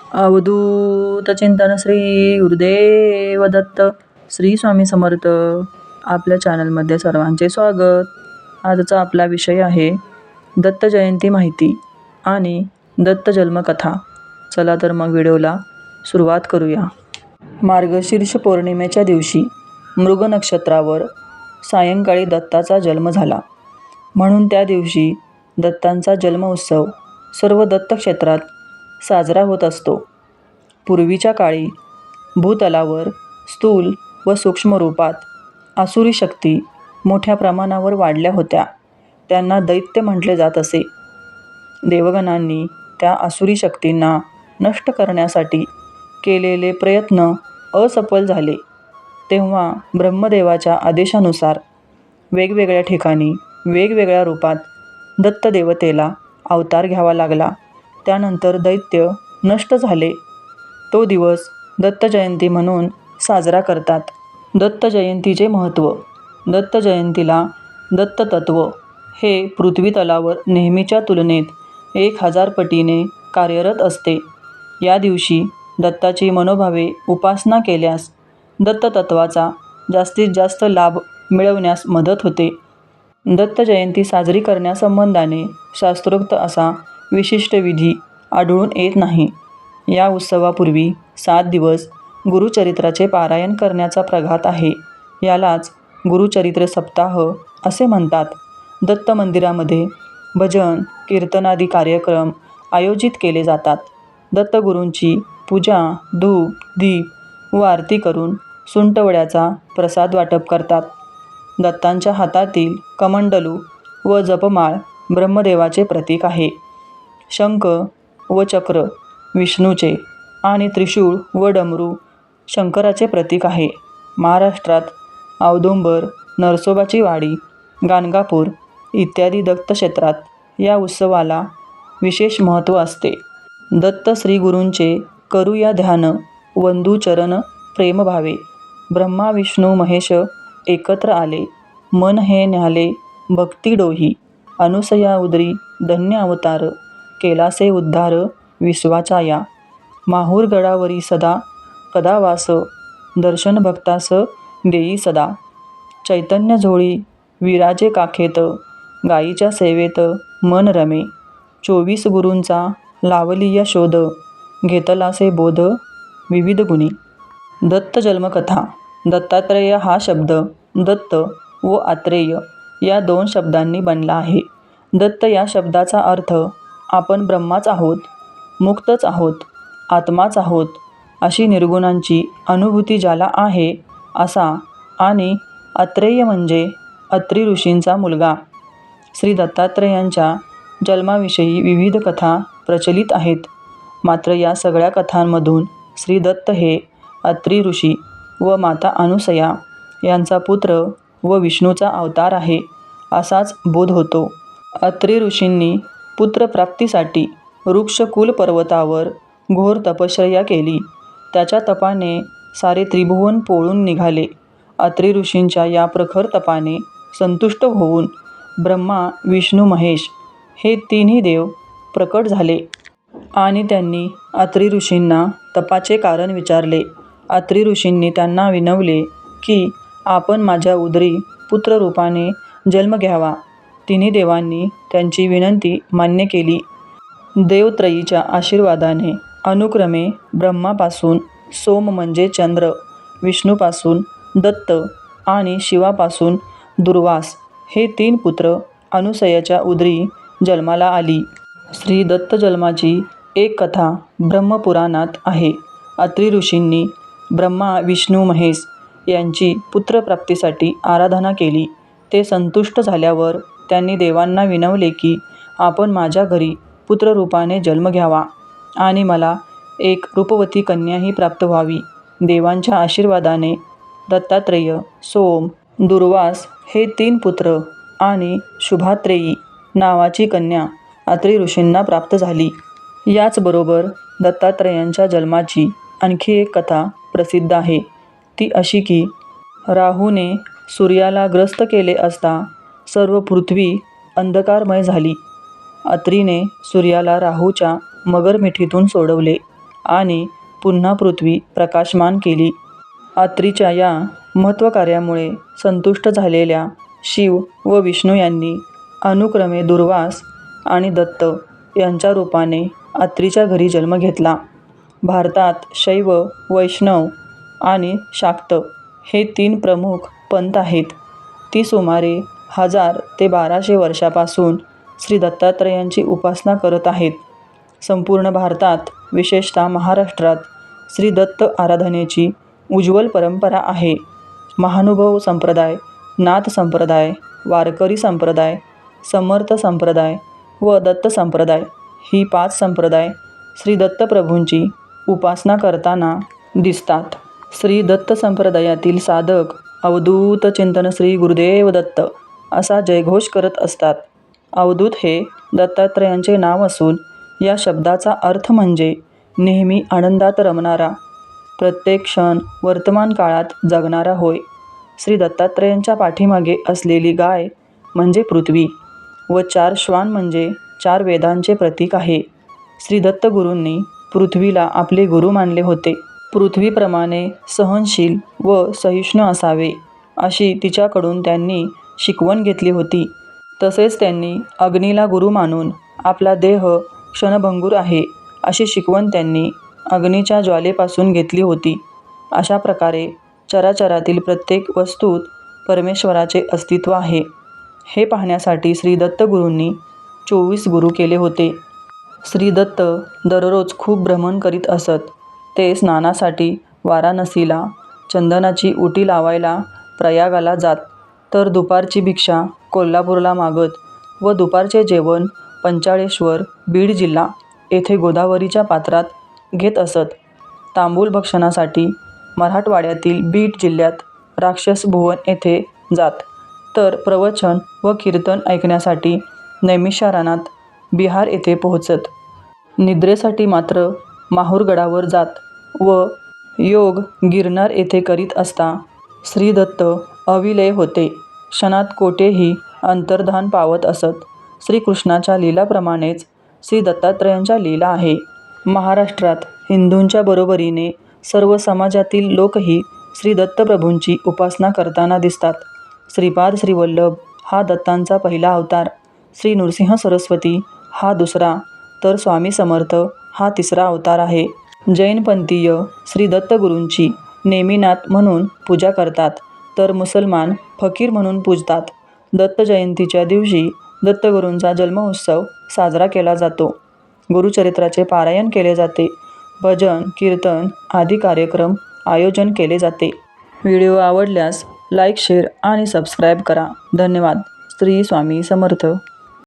अवधूत चिंतन श्री गुरुदेव दत्त श्री स्वामी समर्थ. आपल्या चॅनलमध्ये सर्वांचे स्वागत. आजचा आपला विषय आहे दत्त जयंती माहिती आणि दत्त जन्मकथा. चला तर मग व्हिडिओला सुरुवात करूया. मार्गशीर्ष पौर्णिमेच्या दिवशी मृग नक्षत्रावर सायंकाळी दत्ताचा जन्म झाला. म्हणून त्या दिवशी दत्तांचा जन्म उत्सव सर्व दत्तक्षेत्रात साजरा होत असतो. पूर्वीच्या काळी भूतलावर स्थूल व सूक्ष्म रूपात आसुरी शक्ती मोठ्या प्रमाणावर वाढल्या होत्या. त्यांना दैत्य म्हटले जात असे. देवगणांनी त्या आसुरी शक्तींना नष्ट करण्यासाठी केलेले प्रयत्न असफल झाले. तेव्हा ब्रह्मदेवाच्या आदेशानुसार वेगवेगळ्या ठिकाणी वेगवेगळ्या रूपात दत्तदेवतेला अवतार घ्यावा लागला. त्यानंतर दैत्य नष्ट झाले. तो दिवस दत्तजयंती म्हणून साजरा करतात. दत्त जयंतीचे महत्त्व. दत्तजयंतीला दत्ततत्व हे पृथ्वीतलावर नेहमीच्या तुलनेत एक हजार पटीने कार्यरत असते. या दिवशी दत्ताची मनोभावे उपासना केल्यास दत्ततत्वाचा जास्तीत जास्त लाभ मिळवण्यास मदत होते. दत्त जयंती साजरी करण्यासंबंधाने शास्त्रोक्त असा विशिष्ट विधी आढळून येत नाही. या उत्सवापूर्वी सात दिवस गुरुचरित्राचे पारायण करण्याचा प्रघात आहे. यालाच गुरुचरित्र सप्ताह असे म्हणतात. दत्त मंदिरामध्ये भजन कीर्तनादी कार्यक्रम आयोजित केले जातात. दत्तगुरूंची पूजा धूप दीप व आरती करून सुंटवड्याचा प्रसाद वाटप करतात. दत्तांच्या हातातील कमंडलू व जपमाळ ब्रह्मदेवाचे प्रतीक आहे. शंख व चक्र विष्णूचे आणि त्रिशूळ व डमरू शंकराचे प्रतीक आहे. महाराष्ट्रात औदुंबर नरसोबाची वाडी गाणगापूर इत्यादी दत्तक्षेत्रात या उत्सवाला विशेष महत्त्व असते. दत्त श्रीगुरूंचे करूया ध्यान वंदूचरण प्रेमभावे ब्रह्मा विष्णू महेश एकत्र आले. मन हे न्याले भक्ती डोही. अनुसया उदरी धन्य अवतार. केलासे उद्धार विश्वाचा या माहूर गडावरी सदा कदा वास दर्शन भक्तास देई सदा. चैतन्य झोळी विराजे काखेत गाईच्या सेवेत मन रमे. चोवीस गुरूंचा लावलीय शोध घेतलासे बोध विविध गुणी. दत्त जन्मकथा दत्तात्रेय हा शब्द दत्त व आत्रेय या दोन शब्दांनी बनला आहे. दत्त या शब्दाचा अर्थ आपण ब्रह्माच आहोत मुक्तच आहोत आत्माच आहोत अशी निर्गुणांची अनुभूती ज्याला आहे असा आणि अत्रेय म्हणजे अत्री ऋषींचा मुलगा. श्री दत्तात्रेयांच्या जन्माविषयी विविध कथा प्रचलित आहेत. मात्र या सगळ्या कथांमधून श्री दत्त हे अत्री ऋषी व माता अनुसया यांचा पुत्र व विष्णूचा अवतार आहे असाच बोध होतो. अत्री ऋषींनी पुत्रप्राप्तीसाठी वृक्षकुल पर्वतावर घोर तपश्चर्या केली. त्याच्या तपाने सारे त्रिभुवन पोळून निघाले. अत्री ऋषींच्या या प्रखर तपाने संतुष्ट होऊन ब्रह्मा विष्णू महेश हे तिन्ही देव प्रकट झाले आणि त्यांनी अत्री ऋषींना तपाचे कारण विचारले. अत्री ऋषींनी त्यांना विनवले की आपण माझ्या उदरी पुत्ररूपाने जन्म घ्यावा. तिन्ही देवांनी त्यांची विनंती मान्य केली. देवत्रयीच्या आशीर्वादाने अनुक्रमे ब्रह्मापासून सोम म्हणजे चंद्र विष्णूपासून दत्त आणि शिवापासून दुर्वास हे तीन पुत्र अनुसयाच्या उदरी जन्माला आली. श्री दत्त जन्माची एक कथा ब्रह्मपुराणात आहे. अत्री ऋषींनी ब्रह्मा विष्णू महेश यांची पुत्रप्राप्तीसाठी आराधना केली. ते संतुष्ट झाल्यावर त्यांनी देवांना विनवले की आपण माझ्या घरी पुत्ररूपाने जन्म घ्यावा आणि मला एक रूपवती कन्याही प्राप्त व्हावी. देवांच्या आशीर्वादाने दत्तात्रेय सोम दुर्वास हे तीन पुत्र आणि शुभात्रेयी नावाची कन्या अत्री ऋषींना प्राप्त झाली. याचबरोबर दत्तात्रेयांच्या जन्माची आणखी एक कथा प्रसिद्ध आहे. ती अशी की राहूने सूर्याला ग्रस्त केले असता सर्व पृथ्वी अंधकारमय झाली. अत्रीने सूर्याला राहूच्या मगरमिठीतून सोडवले आणि पुन्हा पृथ्वी प्रकाशमान केली. अत्रीच्या या महत्त्वकार्यामुळे संतुष्ट झालेल्या शिव व विष्णू यांनी अनुक्रमे दुर्वास आणि दत्त यांच्या रूपाने अत्रीच्या घरी जन्म घेतला. भारतात शैव वैष्णव आणि शाक्त हे तीन प्रमुख पंथ आहेत. ती सुमारे हजार ते बाराशे वर्षापासून श्री दत्तात्रयांची उपासना करत आहेत. संपूर्ण भारतात विशेषतः महाराष्ट्रात श्री दत्त आराधनेची उज्ज्वल परंपरा आहे. महानुभव संप्रदाय नाथ संप्रदाय वारकरी संप्रदाय समर्थ संप्रदाय व दत्त संप्रदाय ही पाच संप्रदाय श्री दत्तप्रभूंची उपासना करताना दिसतात. श्री दत्त संप्रदायातील साधक अवधूत चिंतन श्री गुरुदेव दत्त असा जयघोष करत असतात. अवधूत हे दत्तात्रयांचे नाव असून या शब्दाचा अर्थ म्हणजे नेहमी आनंदात रमणारा. प्रत्येक क्षण वर्तमान काळात जगणारा होय. श्री दत्तात्रयांच्या पाठीमागे असलेली गाय म्हणजे पृथ्वी व चार श्वान म्हणजे चार वेदांचे प्रतीक आहे. श्री दत्तगुरूंनी पृथ्वीला आपले गुरु मानले होते. पृथ्वीप्रमाणे सहनशील व सहिष्णू असावे अशी तिच्याकडून त्यांनी शिकवण घेतली होती. तसेच त्यांनी अग्नीला गुरु मानून आपला देह क्षणभंगूर आहे अशी शिकवण त्यांनी अग्नीच्या ज्वालेपासून घेतली होती. अशा प्रकारे चराचरातील प्रत्येक वस्तूत परमेश्वराचे अस्तित्व आहे. हे पाहण्यासाठी श्री दत्तगुरूंनी चोवीस गुरु केले होते. श्री दत्त दररोज खूप भ्रमण करीत असत. ते स्नानासाठी वाराणसीला चंदनाची उटी लावायला प्रयागाला जात. तर दुपारची भिक्षा कोल्हापूरला मागत व दुपारचे जेवण पंचाळेश्वर बीड जिल्हा येथे गोदावरीच्या पात्रात घेत असत. तांबूल भक्षणासाठी मराठवाड्यातील बीड जिल्ह्यात राक्षस भुवन येथे जात. तर प्रवचन व कीर्तन ऐकण्यासाठी नैमिषारणात बिहार येथे पोहोचत. निद्रेसाठी मात्र माहूरगडावर जात व योग गिरनार येथे करीत असता श्रीदत्त अविलय होते. क्षणात कोठेही अंतर्धान पावत असत. श्रीकृष्णाच्या लीलाप्रमाणेच श्री दत्तात्रयांच्या लीला आहे. महाराष्ट्रात हिंदूंच्या बरोबरीने सर्व समाजातील लोकही श्री दत्तप्रभूंची उपासना करताना दिसतात. श्रीपाद श्रीवल्लभ हा दत्तांचा पहिला अवतार. श्री नृसिंह सरस्वती हा दुसरा तर स्वामी समर्थ हा तिसरा अवतार आहे. जैनपंथीय श्री दत्तगुरूंची नेमिनाथ म्हणून पूजा करतात. तर मुसलमान फकीर म्हणून पूजतात. दत्त जयंतीच्या दिवशी दत्तगुरूंचा जन्मोत्सव साजरा केला जातो. गुरुचरित्राचे पारायण केले जाते. भजन कीर्तन आदी कार्यक्रम आयोजन केले जाते. व्हिडिओ आवडल्यास लाईक शेअर आणि सबस्क्राईब करा. धन्यवाद. श्री स्वामी समर्थ.